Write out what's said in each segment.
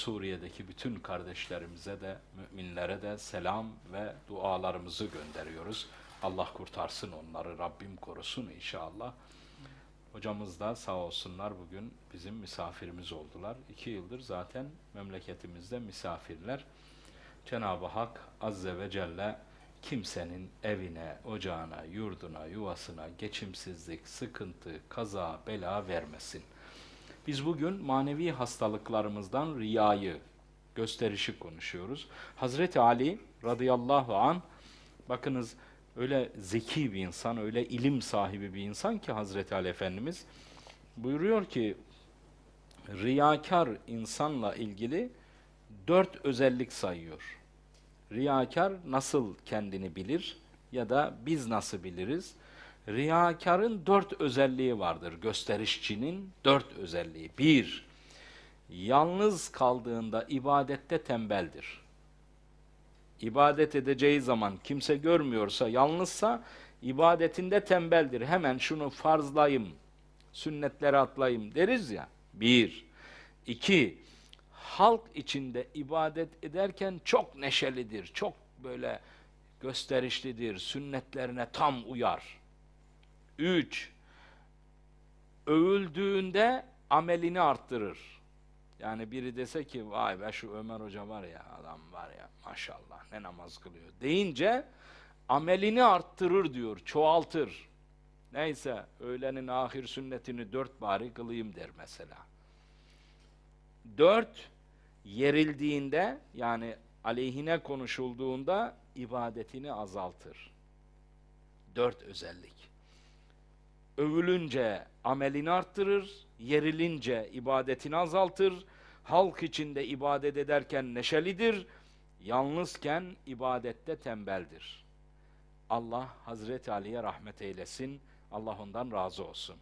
Suriye'deki bütün kardeşlerimize de, müminlere de selam ve dualarımızı gönderiyoruz. Allah kurtarsın onları, Rabbim korusun inşallah. Hocamız da sağ olsunlar bugün bizim misafirimiz oldular. İki yıldır zaten memleketimizde misafirler. Cenab-ı Hak Azze ve Celle kimsenin evine, ocağına, yurduna, yuvasına geçimsizlik, sıkıntı, kaza, bela vermesin. Biz bugün manevi hastalıklarımızdan riyayı, gösterişi konuşuyoruz. Hazreti Ali radıyallahu an bakınız öyle zeki bir insan, öyle ilim sahibi bir insan ki Hazreti Ali Efendimiz buyuruyor ki riyakar insanla ilgili dört özellik sayıyor. Riyakar nasıl kendini bilir ya da biz nasıl biliriz? Riyakarın dört özelliği vardır. Gösterişçinin dört özelliği. Bir, yalnız kaldığında ibadette tembeldir. İbadet edeceği zaman kimse görmüyorsa, yalnızsa ibadetinde tembeldir. Hemen şunu farzlayayım, sünnetleri atlayayım deriz ya. Bir. İki, halk içinde ibadet ederken çok neşelidir, çok böyle gösterişlidir, sünnetlerine tam uyar. Üç, övüldüğünde amelini arttırır. Yani biri dese ki vay be şu Ömer Hoca var ya adam var ya maşallah ne namaz kılıyor deyince amelini arttırır diyor, çoğaltır. Neyse öğlenin ahir sünnetini dört bari kılayım der mesela. Dört, yerildiğinde yani aleyhine konuşulduğunda ibadetini azaltır. Dört özellik. Övülünce amelini arttırır, yerilince ibadetini azaltır, halk içinde ibadet ederken neşelidir, yalnızken ibadette tembeldir. Allah Hazreti Ali'ye rahmet eylesin, Allah ondan razı olsun.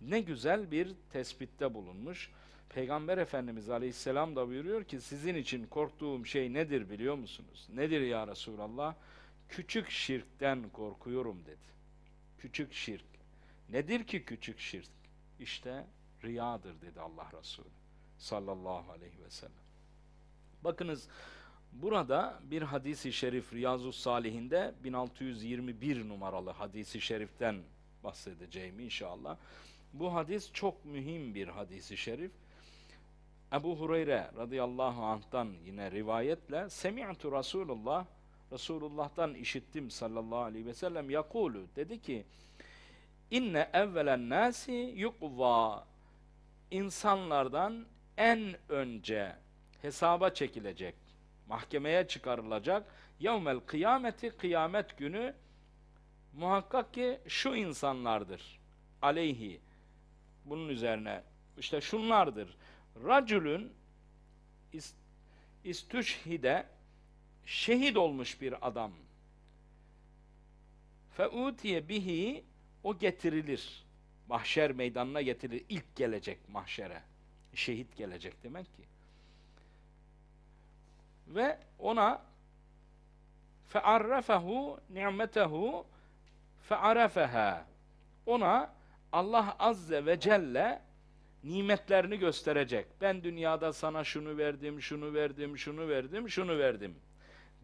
Ne güzel bir tespitte bulunmuş. Peygamber Efendimiz Aleyhisselam da buyuruyor ki sizin için korktuğum şey nedir biliyor musunuz? Nedir ya Resulallah? Küçük şirkten korkuyorum dedi. Küçük şirk. Nedir ki küçük şirk? İşte riyadır dedi Allah Resulü sallallahu aleyhi ve sellem. Bakınız burada bir hadisi şerif Riyazu Salihinde 1621 numaralı hadisi şeriften bahsedeceğim inşallah. Bu hadis çok mühim bir hadisi şerif. Ebu Hureyre radıyallahu anh'tan yine rivayetle Semi'tu Resulullah Resulullah'tan işittim sallallahu aleyhi ve sellem yakulu dedi ki inne evvelen nasi yukva insanlardan en önce hesaba çekilecek mahkemeye çıkarılacak yevmel kıyameti kıyamet günü muhakkak ki şu insanlardır aleyhi. Bunun üzerine işte şunlardır. Racülün ist, istüşhide şehit olmuş bir adam. Feutiye bihi o getirilir mahşer meydanına getirilir ilk gelecek mahşere şehit gelecek demek ki ve ona fearrafehu ni'metehu fearafeha ona Allah azze ve celle nimetlerini gösterecek. Ben dünyada sana şunu verdim, şunu verdim, şunu verdim, şunu verdim.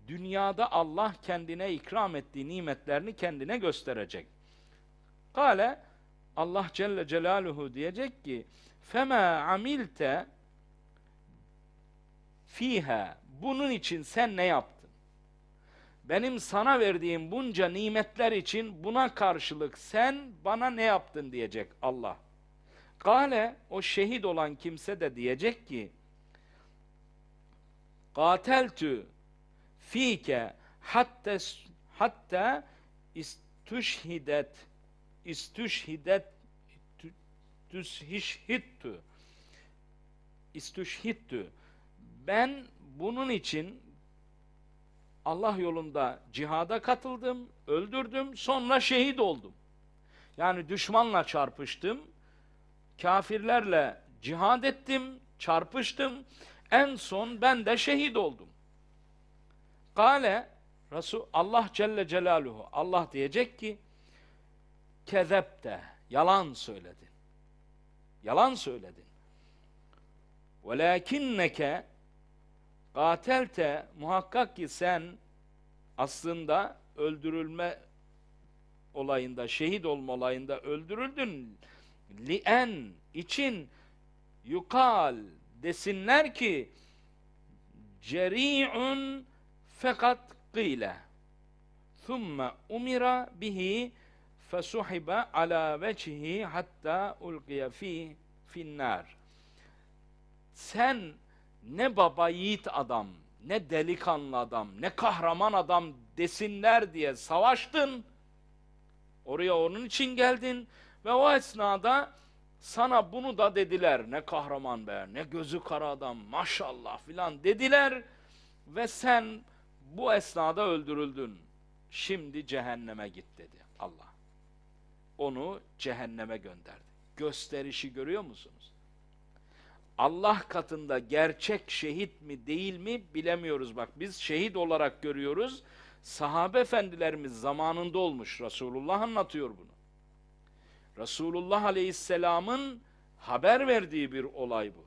Dünyada Allah kendine ikram ettiği nimetlerini kendine gösterecek. Kale Allah Celle Celaluhu diyecek ki fema amilte fiha bunun için sen ne yaptın? Benim sana verdiğim bunca nimetler için buna karşılık sen bana ne yaptın diyecek Allah. Kale o şehit olan kimse de diyecek ki Kateltü fike hatta hatta istüşhidet istüşhidet tüshişhittu istüşhittü ben bunun için Allah yolunda cihada katıldım, öldürdüm, sonra şehit oldum. Yani düşmanla çarpıştım, kafirlerle cihad ettim, çarpıştım, en son ben de şehit oldum. Kale, Resul Allah Celle Celaluhu, Allah diyecek ki, kezepte, yalan söyledin. Yalan söyledin. Velakinneke Katelte muhakkak ki sen aslında öldürülme olayında, şehit olma olayında öldürüldün. Lien için yukal desinler ki ceri'un fakat kıyle. Thumme umira bihi fesuhibe ala vecihi hatta ulqiye fi finnar. Sen ne baba yiğit adam, ne delikanlı adam, ne kahraman adam desinler diye savaştın. Oraya onun için geldin ve o esnada sana bunu da dediler. Ne kahraman be, ne gözü kara adam, maşallah filan dediler ve sen bu esnada öldürüldün. Şimdi cehenneme git dedi Allah. Onu cehenneme gönderdi. Gösterişi görüyor musunuz? Allah katında gerçek şehit mi değil mi bilemiyoruz. Bak biz şehit olarak görüyoruz. Sahabe efendilerimiz zamanında olmuş. Resulullah anlatıyor bunu. Resulullah Aleyhisselam'ın haber verdiği bir olay bu.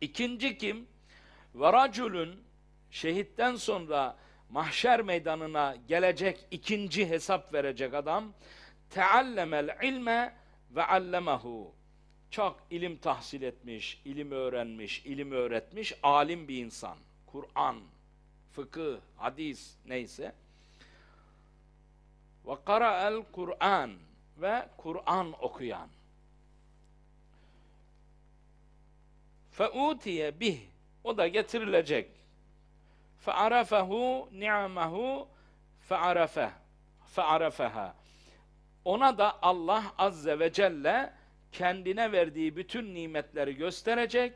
İkinci kim? Ve şehitten sonra mahşer meydanına gelecek ikinci hesap verecek adam teallemel ilme ve allemehu çok ilim tahsil etmiş, ilim öğrenmiş, ilim öğretmiş, alim bir insan. Kur'an, fıkıh, hadis neyse. Ve qara'el Kur'an ve Kur'an okuyan. Feutiye bih o da getirilecek. Fe'arafehu ni'mehu fe'arafeh fe'arafeha. Ona da Allah azze ve celle kendine verdiği bütün nimetleri gösterecek.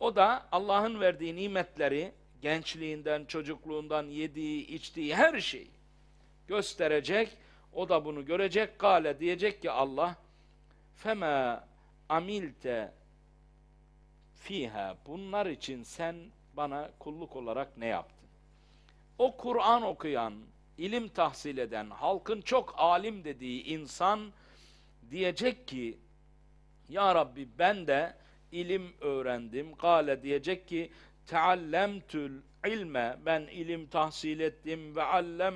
O da Allah'ın verdiği nimetleri gençliğinden, çocukluğundan yediği, içtiği her şeyi gösterecek. O da bunu görecek. Kale diyecek ki Allah fema amilte fiha bunlar için sen bana kulluk olarak ne yaptın? O Kur'an okuyan, ilim tahsil eden, halkın çok alim dediği insan diyecek ki Ya Rabbi ben de ilim öğrendim. Kale diyecek ki teallemtül ilme ben ilim tahsil ettim ve allem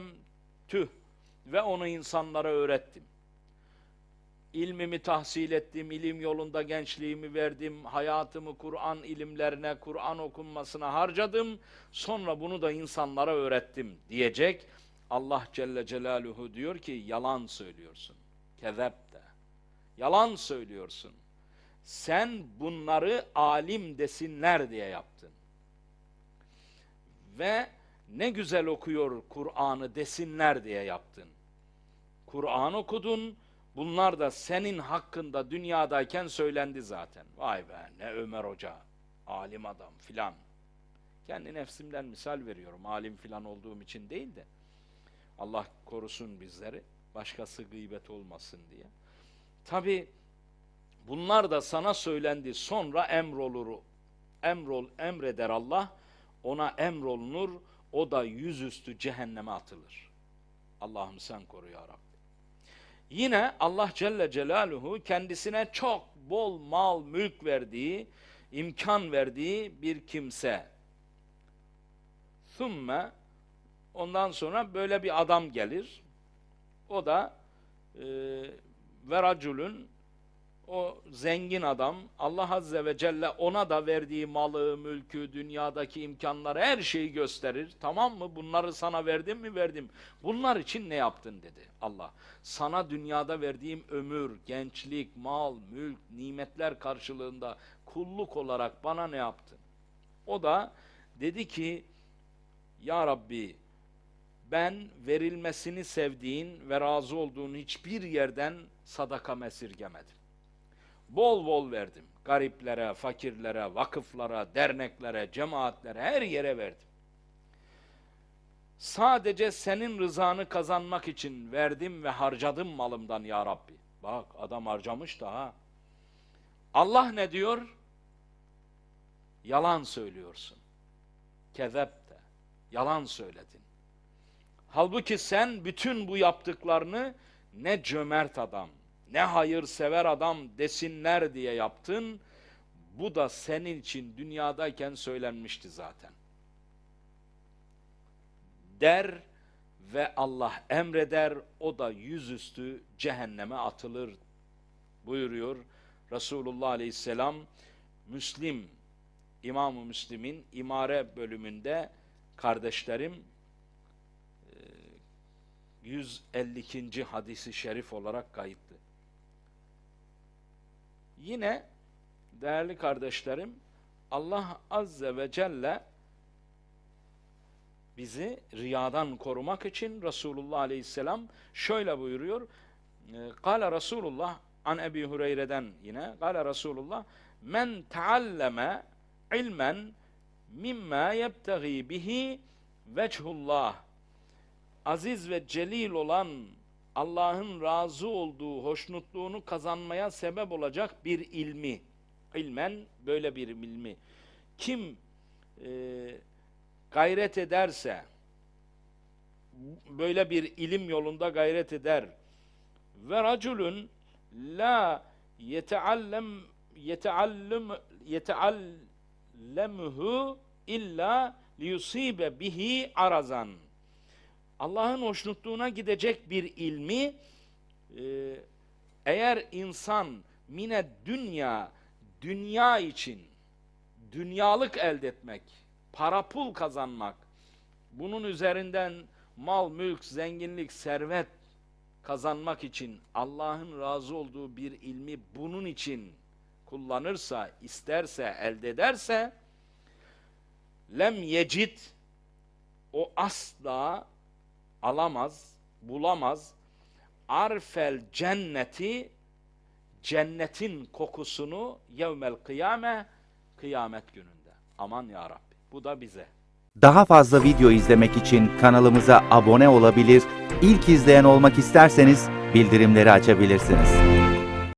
tüh ve onu insanlara öğrettim. İlmimi tahsil ettim, ilim yolunda gençliğimi verdim, hayatımı Kur'an ilimlerine, Kur'an okunmasına harcadım, sonra bunu da insanlara öğrettim diyecek. Allah Celle Celaluhu diyor ki yalan söylüyorsun. Kezep de. Yalan söylüyorsun. Sen bunları alim desinler diye yaptın. Ve ne güzel okuyor Kur'an'ı desinler diye yaptın. Kur'an okudun, bunlar da senin hakkında dünyadayken söylendi zaten. Vay be ne Ömer Hoca, alim adam filan. Kendi nefsimden misal veriyorum, alim filan olduğum için değil de. Allah korusun bizleri, başkası gıybet olmasın diye. Tabi bunlar da sana söylendi, sonra emrolur, emrol, emreder Allah, ona emrolunur, o da yüzüstü cehenneme atılır. Allah'ım sen koru ya Rabbi. Yine Allah Celle Celaluhu kendisine çok bol mal, mülk verdiği, imkan verdiği bir kimse. Thumme ondan sonra böyle bir adam gelir. O da e, veracülün o zengin adam Allah Azze ve Celle ona da verdiği malı, mülkü, dünyadaki imkanları her şeyi gösterir. Tamam mı? Bunları sana verdim mi? Verdim. Bunlar için ne yaptın dedi Allah. Sana dünyada verdiğim ömür, gençlik, mal, mülk, nimetler karşılığında kulluk olarak bana ne yaptın? O da dedi ki Ya Rabbi ben verilmesini sevdiğin ve razı olduğun hiçbir yerden sadaka esirgemedim. Bol bol verdim. Gariplere, fakirlere, vakıflara, derneklere, cemaatlere, her yere verdim. Sadece senin rızanı kazanmak için verdim ve harcadım malımdan ya Rabbi. Bak adam harcamış da ha. Allah ne diyor? Yalan söylüyorsun. Kezep de. Yalan söyledin. Halbuki sen bütün bu yaptıklarını ne cömert adam, ne hayırsever adam desinler diye yaptın. Bu da senin için dünyadayken söylenmişti zaten. Der ve Allah emreder, o da yüzüstü cehenneme atılır buyuruyor Resulullah Aleyhisselam. Müslim, İmam-ı Müslim'in imare bölümünde kardeşlerim 152. hadisi şerif olarak kayıtlı. Yine değerli kardeşlerim Allah Azze ve Celle bizi riyadan korumak için Resulullah Aleyhisselam şöyle buyuruyor. Kale Resulullah an Ebi Hureyre'den yine Kale Resulullah men taalleme ilmen mimma yebtagi bihi vechullah aziz ve celil olan Allah'ın razı olduğu hoşnutluğunu kazanmaya sebep olacak bir ilmi. İlmen böyle bir ilmi. Kim e, gayret ederse böyle bir ilim yolunda gayret eder. Ve raculun la yeteallem yeteallem yeteallemuhu illa liyusibe bihi arazan Allah'ın hoşnutluğuna gidecek bir ilmi e, eğer insan mine dünya dünya için dünyalık elde etmek para pul kazanmak, bunun üzerinden mal, mülk, zenginlik, servet kazanmak için Allah'ın razı olduğu bir ilmi bunun için kullanırsa, isterse, elde ederse lem yecid o asla alamaz, bulamaz arfel cenneti cennetin kokusunu yevmel kıyame kıyamet gününde. Aman ya Rabbi. Bu da bize. Daha fazla video izlemek için kanalımıza abone olabilir, ilk izleyen olmak isterseniz bildirimleri açabilirsiniz.